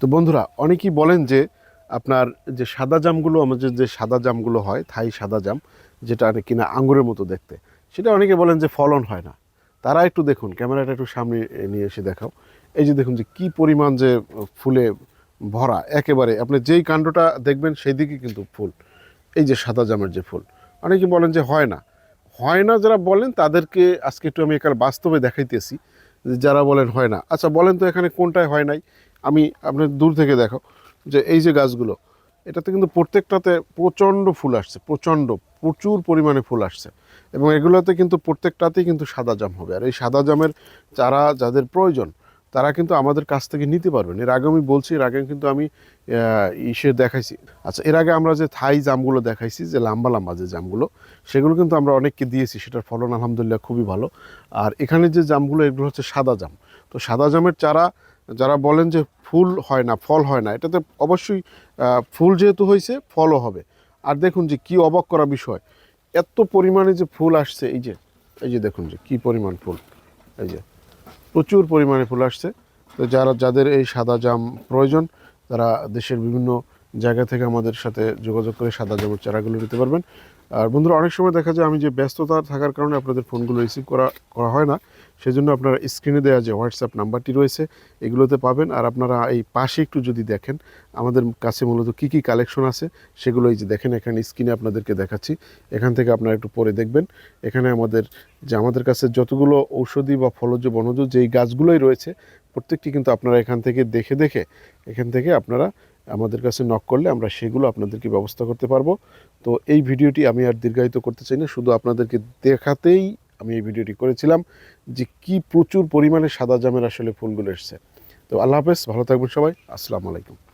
তো বন্ধুরা, অনেকেই বলেন যে আপনার যে সাদা জামগুলো, আমাদের যে সাদা জামগুলো হয়, থাই সাদা জাম, যেটা আর কিনা আঙুরের মতো দেখতে, সেটা অনেকে বলেন যে ফলন হয় না। তারা একটু দেখুন, ক্যামেরাটা একটু সামনে নিয়ে এসে দেখাও। এই যে দেখুন যে কি পরিমাণ যে ফুলে ভরা, একেবারে আপনি যেই কাণ্ডটা দেখবেন সেই দিকে কিন্তু ফুল, এই যে সাদা জামের যে ফুল। অনেকে বলেন যে হয় না। হয় না যারা বলেন, তাদেরকে আজকে একটু আমি এখানে বাস্তবে দেখাইতেছি। যারা বলেন হয় না আচ্ছা বলেন তো এখানে কোনটায় হয় নাই? আমি আপনার দূর থেকে দেখো যে এই যে গাছগুলো, এটাতে কিন্তু প্রত্যেকটাতে প্রচণ্ড ফুল আসছে, প্রচণ্ড, প্রচুর পরিমাণে ফুল আসছে। এবং এগুলোতে কিন্তু প্রত্যেকটাতেই কিন্তু সাদা জাম হবে। আর এই সাদা জামের চারা যাদের প্রয়োজন, তারা কিন্তু আমাদের কাছ থেকে নিতে পারবেন। এর আগে আমি বলছি, এর আগে কিন্তু আমি ইসে দেখাইছি। আচ্ছা এর আগে আমরা যে থাই জামগুলো দেখাইছি, যে লম্বা লাম্বা যে জামগুলো, সেগুলো কিন্তু আমরা অনেককে দিয়েছি, সেটার ফলন আলহামদুলিল্লাহ খুবই ভালো। আর এখানে যে জামগুলো, এগুলো হচ্ছে সাদা জাম। তো সাদা জামের চারা, যারা বলেন যে ফুল হয় না, ফল হয় না। এটাতে অবশ্যই ফুল যেহেতু হয়েছে ফলও হবে। আর দেখুন যে কি অবাক করা বিষয়, এত পরিমাণে যে ফুল আসছে, এই যে এই যে দেখুন যে কি পরিমাণ ফুল, এই যে, প্রচুর পরিমাণে ফুল আসছে। তো যারা, যাদের এই সাদা জাম প্রয়োজন, তারা দেশের বিভিন্ন জায়গা থেকে আমাদের সাথে যোগাযোগ করে সাদা জামের চারাগুলো নিতে পারবেন। আর বন্ধুরা, অনেক সময় দেখা যায় আমি যে ব্যস্ততা থাকার কারণে আপনাদের ফোনগুলো রিসিভ করা করা হয় না। সেজন্য আপনারা স্ক্রিনে দেওয়া যে হোয়াটসঅ্যাপ নাম্বারটি রয়েছে, এগুলোতে পাবেন। আর আপনারা এই পাশে একটু যদি দেখেন, আমাদের কাছে মূলত কী কী কালেকশন আছে, সেগুলো এই যে দেখেন, এখানে স্ক্রিনে আপনাদেরকে দেখাচ্ছি। এখান থেকে আপনারা একটু পরে দেখবেন। এখানে আমাদের, যে আমাদের কাছে যতগুলো ঔষধি বা ফলজ বনজ যেই গাছগুলোই রয়েছে, প্রত্যেকটি কিন্তু আপনারা এখান থেকে দেখে দেখে, এখান থেকে আপনারা আমাদের কাছে নক করলে আমরা সেগুলো আপনাদেরকে ব্যবস্থা করতে পারব। তো এই ভিডিওটি আমি আর দীর্ঘায়িত করতে চাই না, শুধু আপনাদেরকে দেখাতেই আমি এই ভিডিওটি করেছিলাম যে কি প্রচুর পরিমাণে সাদা জামের আসলে ফুলগুলো এসছে। তো আল্লাহ হাফেজ, ভালো থাকবেন সবাই, আসসালামু আলাইকুম।